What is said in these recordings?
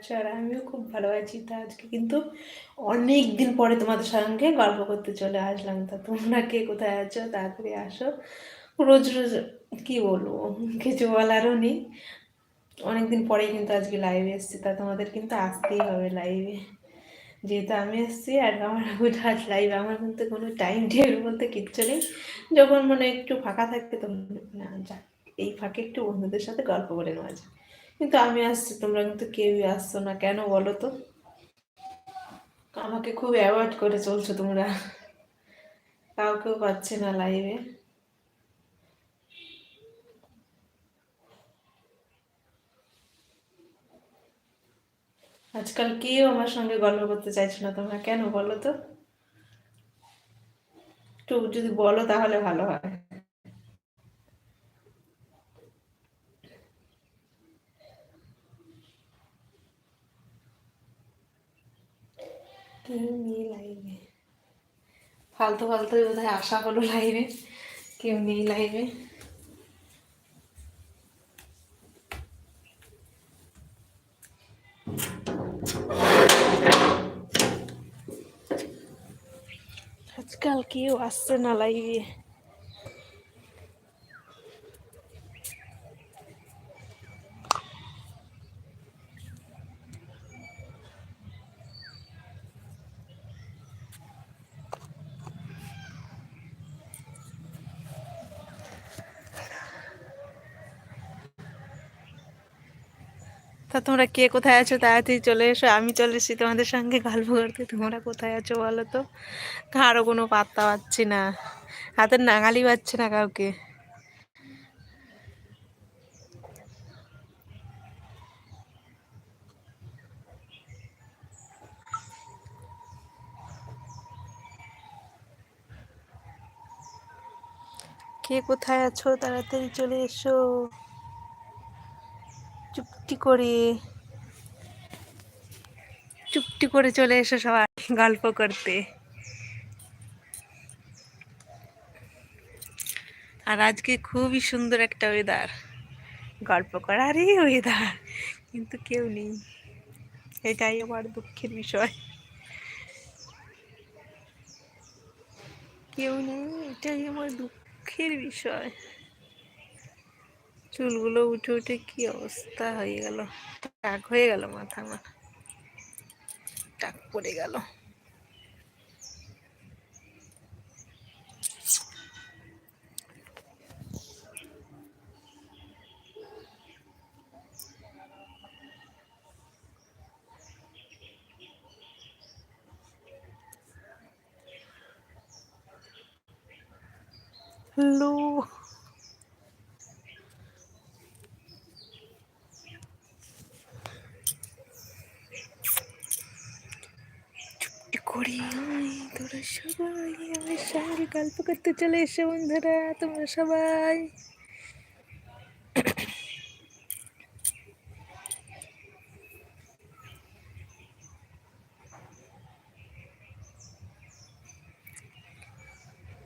আছো আর আমিও খুব ভালো আছি তা আজকে কিন্তু অনেক দিন পরে তোমাদের সঙ্গে গল্প করতে চলে আসলাম। তা তোমরা কে কোথায় আছো? তাড়াতাড়ি আসো। রোজ রোজ, কি বলব? কিছু বলারও নেই। অনেকদিন পরেই কিন্তু আজকে লাইভে এসেছি। তা তোমাদের কিন্তু আসতেই হবে লাইভে যেহেতু আমি এসেছি আর আমার আজ লাইভ আমার কিন্তু কোনো টাইম টেবিল বলতে কিচ্ছু নেই। যখন মানে একটু ফাঁকা থাকবে, তখন না, যাক, এই ফাঁকে একটু বন্ধুদের সাথে গল্প করে নেওয়া যায় কিন্তু আমি আসছি, তোমরা কিন্তু কেউই আসছো না। কেন বলো তো? আমাকে খুব অ্যাভয়েড করে চলছো তোমরা। কাউকেও পাচ্ছে না লাইভে আজকাল কেউ আমার সঙ্গে গল্প করতে চাইছো না তোমরা, কেন বলো তো? একটু যদি বলো তাহলে ভালো হয়। লাইভে ফালতু ফালতু বোধহয় আশা হলো লাইভে কেউ নেই লাইভে আজকাল কেউ আসছে না লাইভে তা তোমরা কে কোথায় আছো? তাড়াতাড়ি চলে এসো, আমি চলে এসেছি তোমাদের সঙ্গে গল্প করতে। তোমরা কোথায় আছো বলো তো? কারও কোনো পাত্তা পাচ্ছি না। হাতের নাগালি পাচ্ছে না কাউকে। কে কোথায় আছো? তাড়াতাড়ি চলে এসো। চুপটি করে চুপটি করে চলে এসো সবাই গল্প করতে। আর আজকে খুবই সুন্দর একটা ওয়েদার গল্প করারই ওয়েদার কিন্তু কেউ নেই। এটাই আমার দুঃখের বিষয়। কেউ নেই, এটাই আমার দুঃখের বিষয়। চুলগুলো উঠে উঠে কি অবস্থা হয়ে গেল? টাক হয়ে গেল মাথা আমার টাক পড়ে গেল। হ্যালো। গল্প করতে চলে এসে বন্ধুরা, তোমরা সবাই।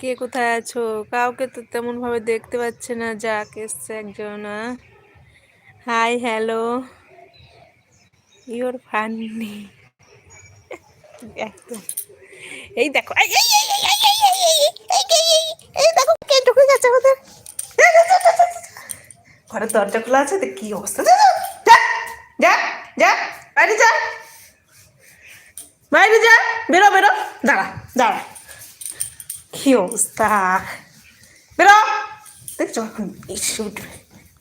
কে কোথায় আছো? কাউকে তো তেমন ভাবে দেখতে পাচ্ছে না, যাক, এসছে একজন হাই, হ্যালো। ইওর ফান্নি একদম। এই দেখো এই এই দেখো কে ঢুকে গেছে আমাদের। ঘরের দরজা খোলা আছে তো কি অবস্থা? যা যা যা বাইরে যা। বাইরে যা, বেরো বেরো। দাঁড়া দাঁড়া। কি অবস্থা? বেরো। দেখছ এখন উঠবে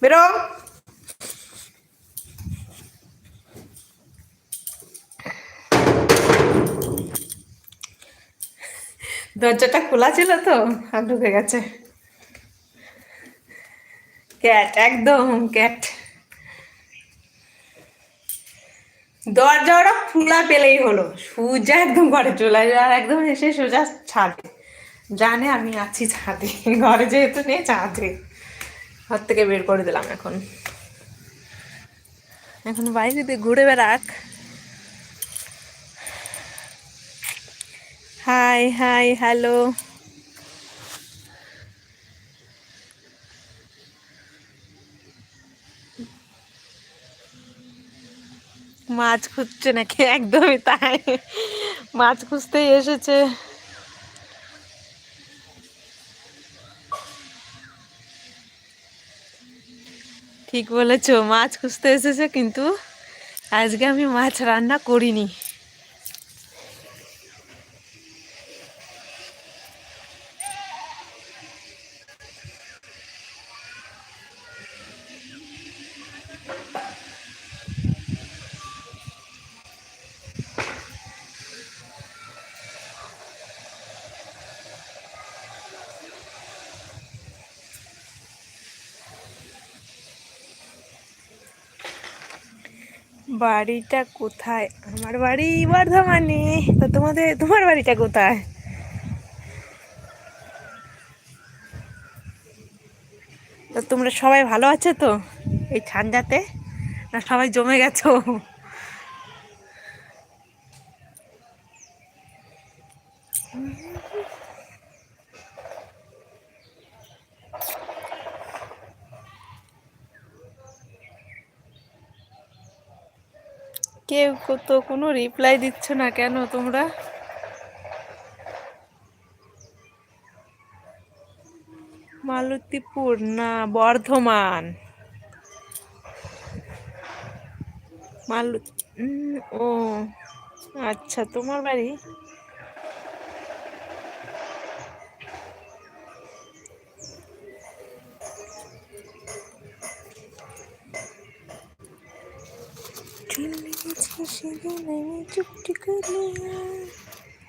বেরো। দরজাটা খোলা ছিল তো, আর ঢুকে গেছে। ক্যাট, একদম ক্যাট। দরজা ওরা খোলা পেলেই হলো। সোজা একদম ঘরে চলে যায় আর একদম এসে সোজা ছাদে। জানে আমি আছি ছাদে, ঘরে যেহেতু নেই ছাদে। ঘর থেকে বের করে দিলাম এখন। এখন বাইরে ঘুরে বেড়াক। হাই হাই হ্যালো মাছ খুঁজছে নাকি? একদমই তাই। মাছ খুঁজতেই এসেছে। ঠিক বলেছ, মাছ খুঁজতে এসেছে, কিন্তু আজকে আমি মাছ রান্না করিনি। বাড়িটা কোথায়? আমার বাড়ি বর্ধমানে। তো তোমাদের, তোমার বাড়িটা কোথায়? তো তোমরা সবাই ভালো আছো তো? এই ঠান্ডাতে? না সবাই জমে গেছো? কেউ তো কোনো রিপ্লাই দিচ্ছ না কেন তোমরা? মালতীপুর, না, বর্ধমান। মালু ও আচ্ছা তোমার বাড়ি?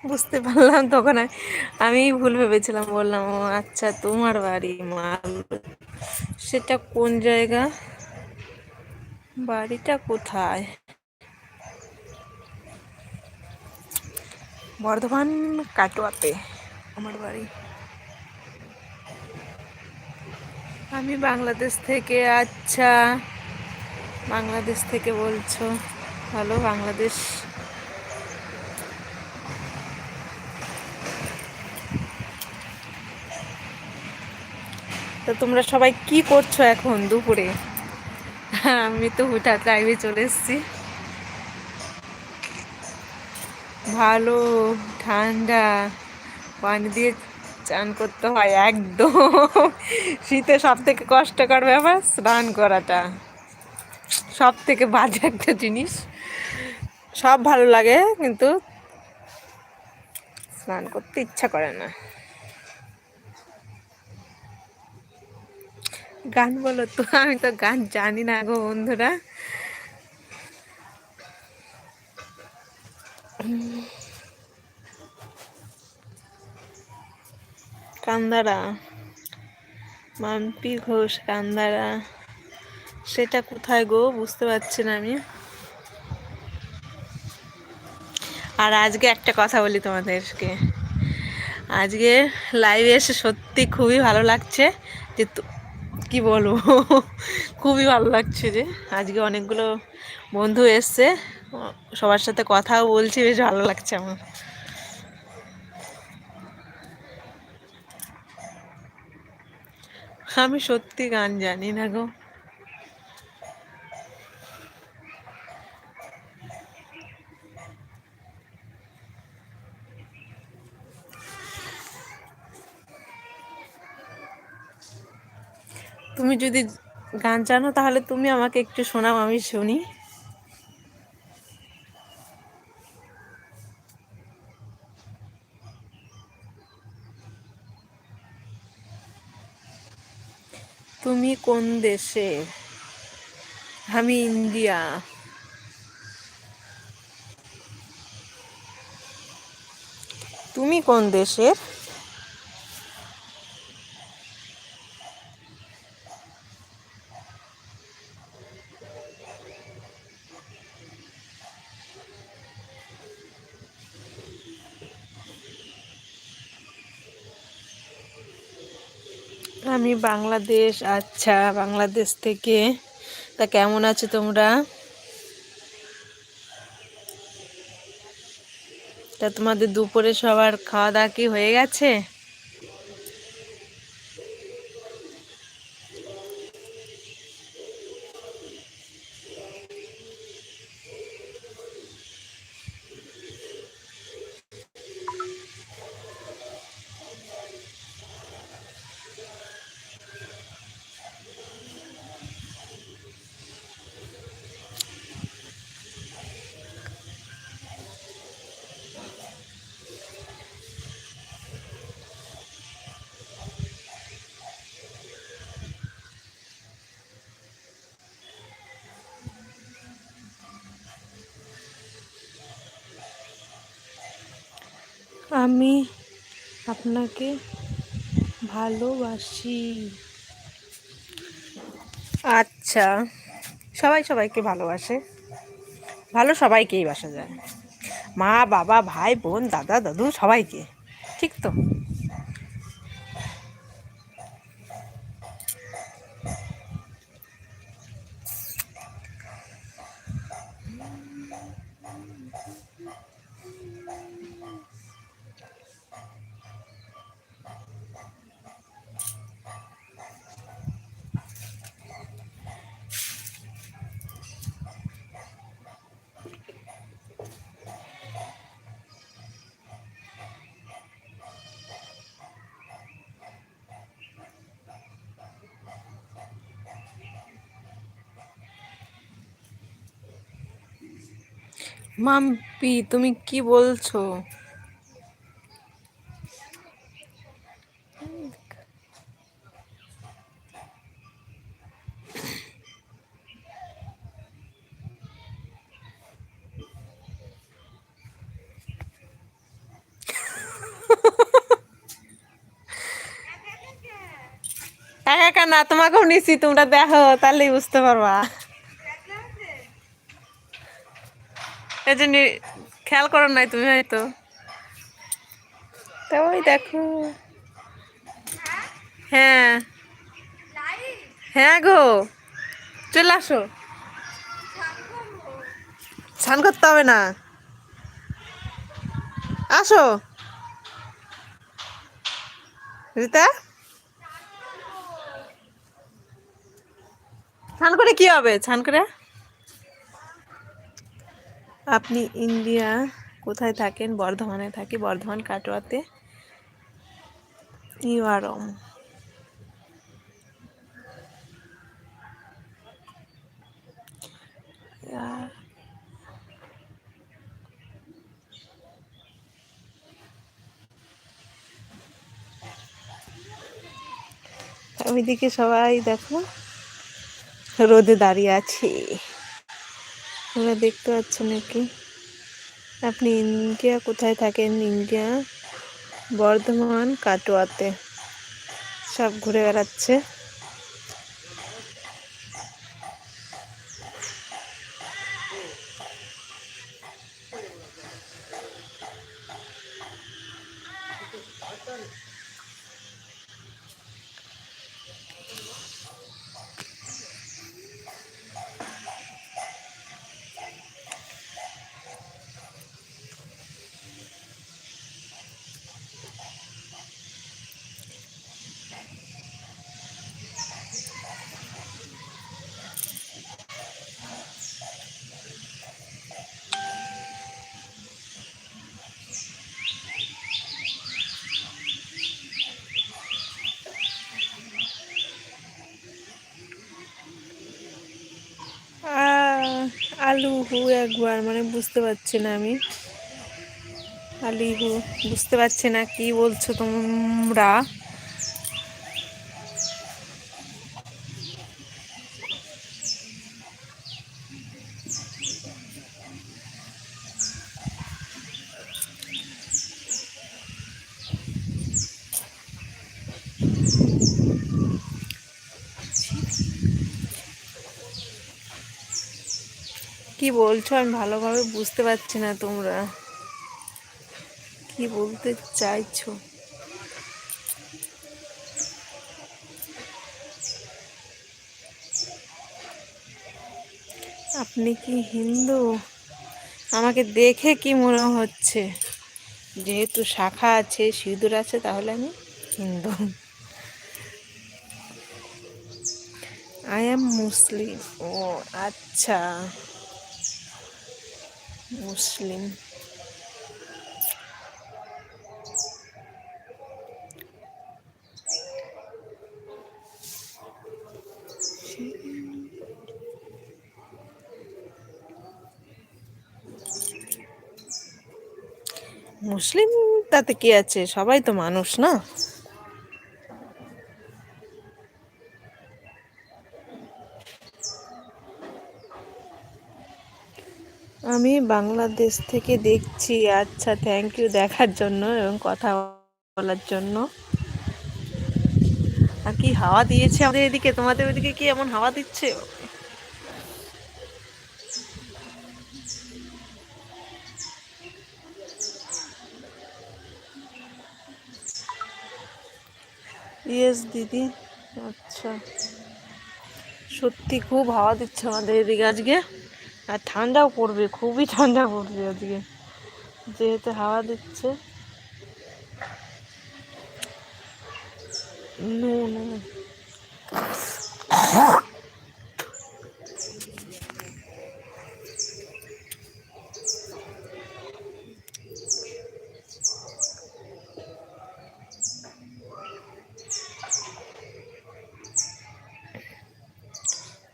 বুঝতে পারলাম তখন আমি ভুল ভেবেছিলাম, বললাম, ও আচ্ছা তোমার বাড়ি, মাল। সেটা কোন জায়গা? বাড়িটা কোথায়? বর্ধমান কাটোয়াতে, আমার বাড়ি। আমি বাংলাদেশ থেকে আচ্ছা। বাংলাদেশ থেকে বলছো। ভালো বাংলাদেশ। তো তোমরা সবাই কি করছ এখন দুপুরে? আমি তো হুঠাৎ লাইভে চলে এসেছি। ভালো, ঠান্ডা, পানি দিয়ে চান করতে হয় একদম। শীতে সব থেকে কষ্টকর ব্যাপার, স্নান করাটা। সব থেকে বাজে একটা জিনিস। সব ভালো লাগে, কিন্তু স্নান করতে ইচ্ছা করে না। গান বলো তো, আমি তো গান জানি না গো বন্ধুরা। কান্দারা মাম্পি ঘোষ কান্দারা, সেটা কোথায় গো বুঝতে পারছি না আমি। আর আজকে একটা কথা বলি তোমাদেরকে। আজকে লাইভে এসে সত্যি খুবই ভালো লাগছে যে কি বলব? খুবই ভালো লাগছে যে আজকে অনেকগুলো বন্ধু এসছে, সবার সাথে কথাও বলছি, বেশ ভালো লাগছে আমার। আমি সত্যি গান জানি না গো। তুমি যদি গান জানো, তাহলে তুমি আমাকে একটু শোনাও, আমি শুনি। তুমি কোন দেশে? আমি ইন্ডিয়া। তুমি কোন দেশের? আমি বাংলাদেশ আচ্ছা বাংলাদেশ থেকে। তা কেমন আছো তোমরা? তা তোমাদের দুপুরে সবার খাওয়া দাওয়া কি হয়ে গেছে? আমি আপনাকে ভালোবাসি। আচ্ছা সবাই সবাইকে ভালোবাসে। ভালো সবাইকেই বাসা যায়। মা, বাবা, ভাই, বোন, দাদা, দাদু, সবাইকে, ঠিক তো? মাম্পি তুমি কি বলছো? একা না তোমাকেও নিছি তোমরা দেখো তাহলেই বুঝতে পারবা। এই যে নি- খেয়াল করো নাই তুমি হয়তো। তা ওই দেখো। হ্যাঁ। হ্যাঁ গো। চলে আসো। স্নান করতে হবে না। আসো। রিতা? স্নান করে কি হবে? স্নান করে? আপনি ইন্ডিয়া কোথায় থাকেন? বর্ধমানে থাকি। বর্ধমান কাটোয়াতে। ইউআরম ওইদিকে সবাই দেখো রোদে দাঁড়িয়ে আছে। তোমরা দেখতে পাচ্ছেন নাকি? আপনি ইন্ডিয়া কোথায় থাকেন? ইন্ডিয়া বর্ধমান কাটোয়াতে। সব ঘুরে বেড়াচ্ছে। আলু, হু একবার মানে বুঝতে পারছি না আমি। আলু, হু, বুঝতে পারছি না কি বলছো তোমরা। বলছো? আমি ভালোভাবে বুঝতে পারছি না তোমরা। কি বলতে চাইছো? আপনি কি হিন্দু? আমাকে দেখে কি মনে হচ্ছে? যেহেতু শাখা আছে, সিঁদুর আছে, তাহলে আমি হিন্দু। আই এম মুসলিম ও আচ্ছা। মুসলিম। মুসলিম তাতে কি আছে? সবাই তো মানুষ না? আমি বাংলাদেশ থেকে দেখছি আচ্ছা থ্যাংক ইউ দেখার জন্য এবং কথা বলার জন্য। আর কি হাওয়া দিয়েছে আমাদের এদিকে? তোমাদের ওইদিকে কি এমন হাওয়া দিচ্ছে? ইয়েস দিদি আচ্ছা। সত্যি খুব হাওয়া দিচ্ছে আমাদের এদিকে আজকে। আর ঠান্ডাও পড়বে খুবই ঠান্ডা পড়বে আজকে। যেহেতু হাওয়া দিচ্ছে। No no.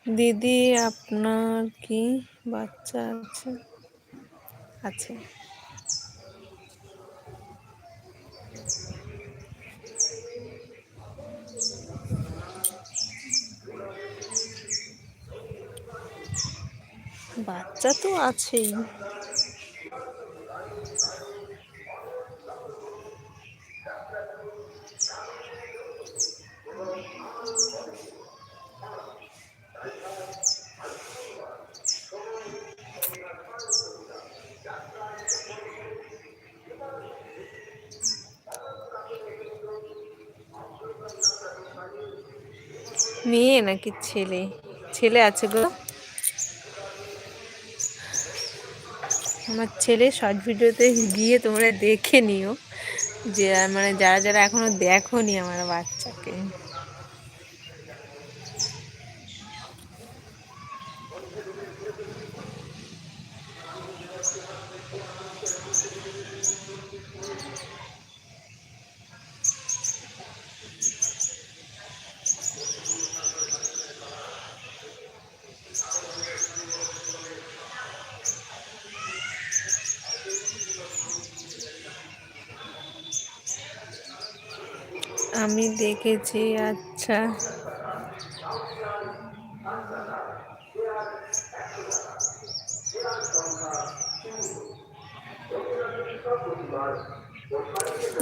দিদি আপনার কি বাচ্চা আছে? আছে। বাচ্চা তো আছেই। মেয়ে নাকি ছেলে? ছেলে আছে গো। আমার ছেলে শর্ট ভিডিওতে গিয়ে তোমরা দেখে নিও। যে মানে যারা যারা এখনও দেখো নি আমার বাচ্চাকে। আমি দেখেছি আচ্ছা।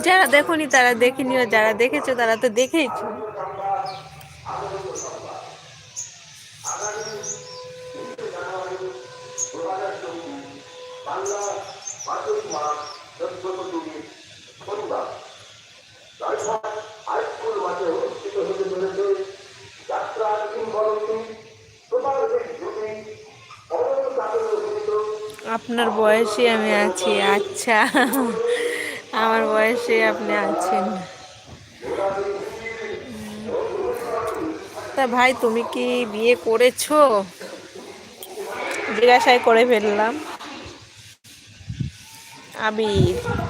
যারা দেখনি তারা দেখে নিও যারা দেখেছ তারা তো দেখেইছো। আপনার বয়সে আমি আছি আচ্ছা। আমার বয়সে আপনি আছেন। তা ভাই, তুমি কি বিয়ে করেছ? জিজ্ঞাসায় করে ফেললাম। আবির।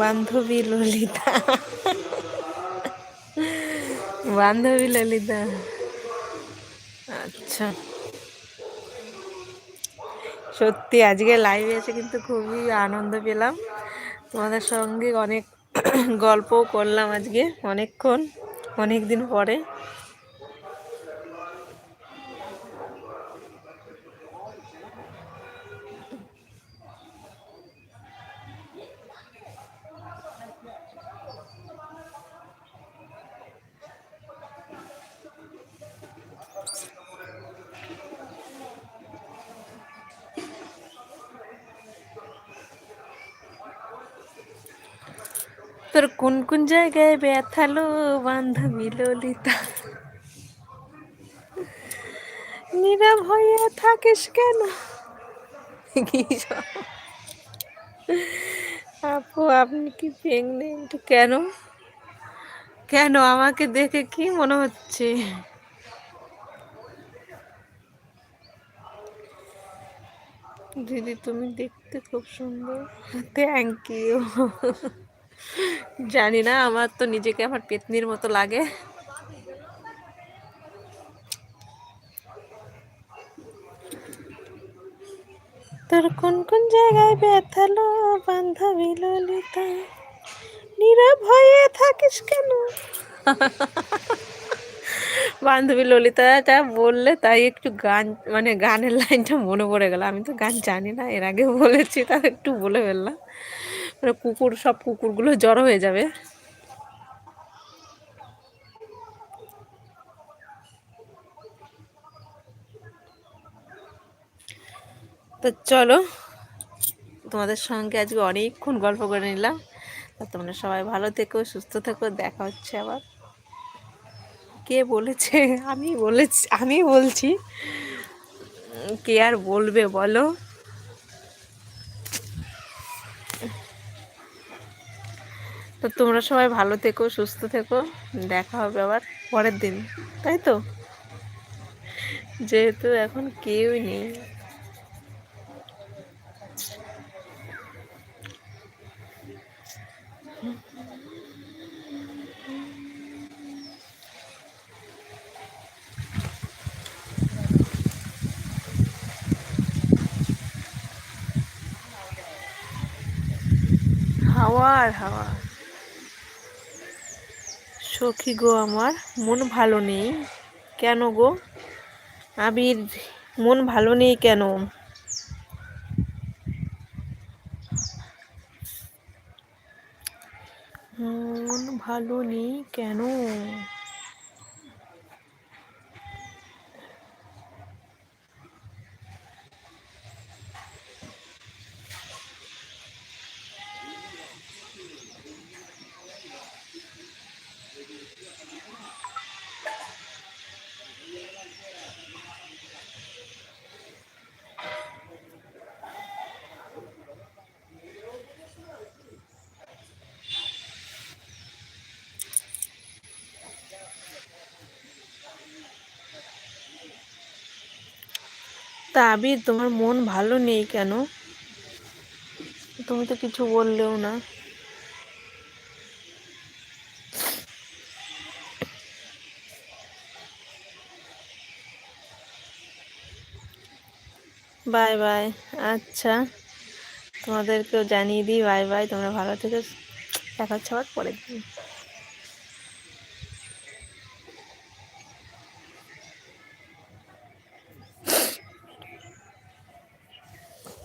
বান্ধবী ললিতা। বান্ধবী ললিতা। আচ্ছা। সত্যি, আজকে লাইভে এসে কিন্তু খুবই আনন্দ পেলাম। তোমাদের সঙ্গে অনেক গল্পও করলাম আজকে, অনেকক্ষণ অনেক দিন পরে। তোর কোন কোন জায়গায় ব্যথালো বান্ধবী ললিতা? নীরব হইয়া থাকিস কেন? আপু, আপনি কি প্রেগনেন্ট কেন? কেন? আমাকে দেখে কি মনে হচ্ছে? দিদি, তুমি দেখতে খুব সুন্দর। থ্যাংক ইউ জানি না আমার তো নিজেকে আমার পেতনির মতো লাগে। তোর কোন কোন জায়গায় ব্যথালো বান্ধবী ললিতা? নীরব হয়ে থাকিস কেন? বান্ধবী ললিতাটা বললে তাই একটু গান মানে গানের লাইনটা মনে পড়ে গেল। আমি তো গান জানি না এর আগে বলেছি তা একটু বলে ফেললাম। কুকুর, সব কুকুরগুলো জড়ো হয়ে যাবে। তো চলো, তোমাদের সঙ্গে আজকে অনেকক্ষণ গল্প করে নিলাম। তোমরা সবাই ভালো থেকো, সুস্থ থেকো, দেখা হচ্ছে আবার। কে বলেছে? আমি বলেছি আমি বলছি। কে আর বলবে বলো? তো তোমরা সবাই ভালো থেকো, সুস্থ থেকো। দেখা হবে আবার পরের দিন, তাই তো? যেহেতু এখন কেউই নেই। হাওয়া আর হাওয়া সখী গো আমার, মন ভালো নেই। কেন গো? আবির, মন ভালো নেই কেন? মন ভালো নেই কেন? তা আবির তোমার মন ভালো নেই কেন? তুমি তো কিছু বললেও না। বাই বাই আচ্ছা। তোমাদেরকেও জানিয়ে দিই, বাই বাই, তোমরা ভালো থেকে। দেখা হচ্ছে আবার পরের দিন।